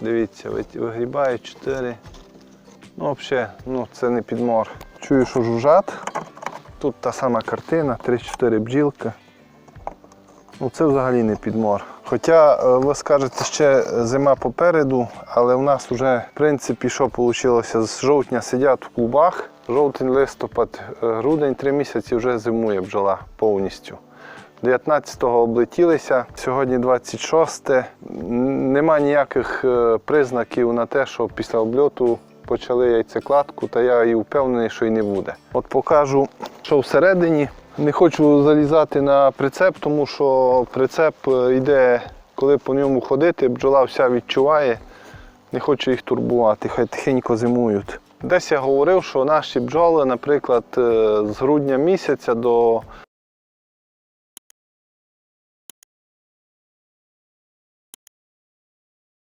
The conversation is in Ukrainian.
Дивіться, ви- вигрібає 4. Ну, взагалі, ну, це не підмор. Чую, що жужжать. Тут та сама картина, 3-4 бджілки. Ну, це взагалі не підмор. Хоча е, ви скажете, ще зима попереду, але в нас вже, в принципі, що вийшло, з жовтня сидять в клубах. Жовтень, листопад, е, грудень, три місяці вже зимує бджола повністю. 19-го облетілися, сьогодні 26. Н- Нема ніяких е, признаків на те, що після обльоту почали яйцекладку, та я і впевнений, що і не буде. От покажу, що всередині. Не хочу залізати на прицеп, тому що прицеп е, йде, коли по ньому ходити, бджола вся відчуває. Не хочу їх турбувати, хай тихенько зимують. Десь я говорив, що наші бджоли, наприклад, е, з грудня місяця до